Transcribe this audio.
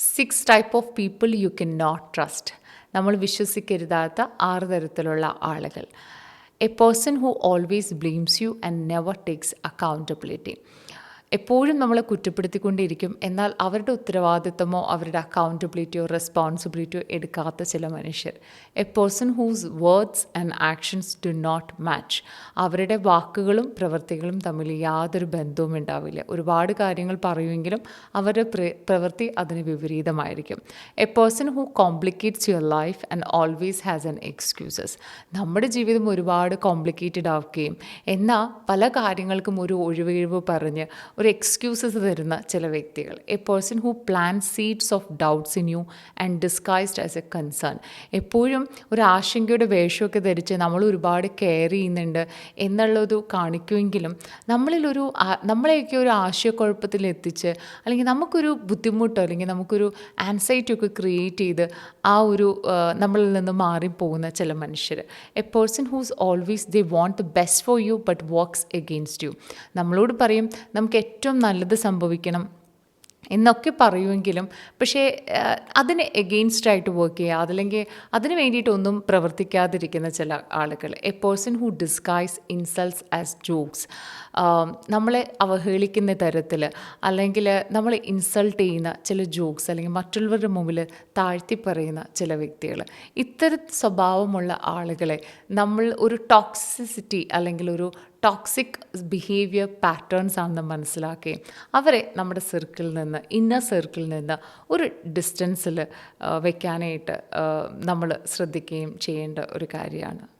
Six type of people you can not trust നമ്മൾ വിശ്വസിക്കരുതാത്ത ആറ് തരത്തിലുള്ള ആളുകൾ. A person who always blames you and never takes accountability എപ്പോഴും നമ്മളെ കുറ്റപ്പെടുത്തിക്കൊണ്ടിരിക്കും. എന്നാൽ അവരുടെ ഉത്തരവാദിത്തമോ അവരുടെ അക്കൗണ്ടബിലിറ്റിയോ റെസ്പോൺസിബിലിറ്റിയോ എടുക്കാത്ത ചില മനുഷ്യർ. A person whose words and actions do not match അവരുടെ വാക്കുകളും പ്രവൃത്തികളും തമ്മിൽ യാതൊരു ബന്ധവും ഉണ്ടാവില്ല. ഒരുപാട് കാര്യങ്ങൾ പറയുമെങ്കിലും അവരുടെ പ്രവൃത്തി അതിന് വിപരീതമായിരിക്കും. A person who complicates your life and always has an excuses നമ്മുടെ ജീവിതം ഒരുപാട് കോംപ്ലിക്കേറ്റഡ് ആവുകയും എന്നാൽ പല കാര്യങ്ങൾക്കും ഒരു ഒഴിവഴിവ് പറഞ്ഞ് ഒരു എക്സ്ക്യൂസസ് തരുന്ന ചില വ്യക്തികൾ. A person who plan seeds of doubts in you and disguised as a concern എപ്പോഴും ഒരു ആശങ്കയുടെ വേഷമൊക്കെ ധരിച്ച് നമ്മൾ ഒരുപാട് കെയർ ചെയ്യുന്നുണ്ട് എന്നുള്ളത് കാണിക്കുമെങ്കിലും നമ്മളിലൊരു നമ്മളെയൊക്കെ ഒരു ആശയക്കുഴപ്പത്തിൽ എത്തിച്ച് അല്ലെങ്കിൽ നമുക്കൊരു ബുദ്ധിമുട്ടോ അല്ലെങ്കിൽ നമുക്കൊരു ആൻസൈറ്റി ഒക്കെ ക്രിയേറ്റ് ചെയ്ത് ആ ഒരു നമ്മളിൽ നിന്ന് മാറിപ്പോകുന്ന ചില മനുഷ്യർ a person whose always they want the best for you but works against you നമ്മളോട് പറയും നമുക്ക് ഏറ്റവും നല്ലത് സംഭവിക്കണം. എന്നൊക്കെ പറയുമെങ്കിലും പക്ഷേ അതിന് എഗെയിൻസ്റ്റ് ആയിട്ട് വർക്ക് ചെയ്യുക അതല്ലെങ്കിൽ അതിന് വേണ്ടിയിട്ടൊന്നും പ്രവർത്തിക്കാതിരിക്കുന്ന ചില ആളുകൾ. A person who disguise insults as jokes നമ്മളെ അവഹേളിക്കുന്ന തരത്തിൽ അല്ലെങ്കിൽ നമ്മളെ ഇൻസൾട്ട് ചെയ്യുന്ന ചില ജോക്സ് അല്ലെങ്കിൽ മറ്റുള്ളവരുടെ മുമ്പിൽ താഴ്ത്തി പറയുന്ന ചില വ്യക്തികൾ. ഇത്തരം സ്വഭാവമുള്ള ആളുകളെ നമ്മൾ ഒരു ടോക്സിസിറ്റി അല്ലെങ്കിൽ ഒരു ടോക്സിക് ബിഹേവിയർ പാറ്റേൺസ് ആണെന്ന് മനസ്സിലാക്കുകയും അവരെ നമ്മുടെ സർക്കിളിൽ നിന്ന് ഇന്നർ സർക്കിളിൽ നിന്ന് ഒരു ഡിസ്റ്റൻസിൽ വെക്കാനായിട്ട് നമ്മൾ ശ്രദ്ധിക്കുകയും ചെയ്യേണ്ട ഒരു കാര്യമാണ്.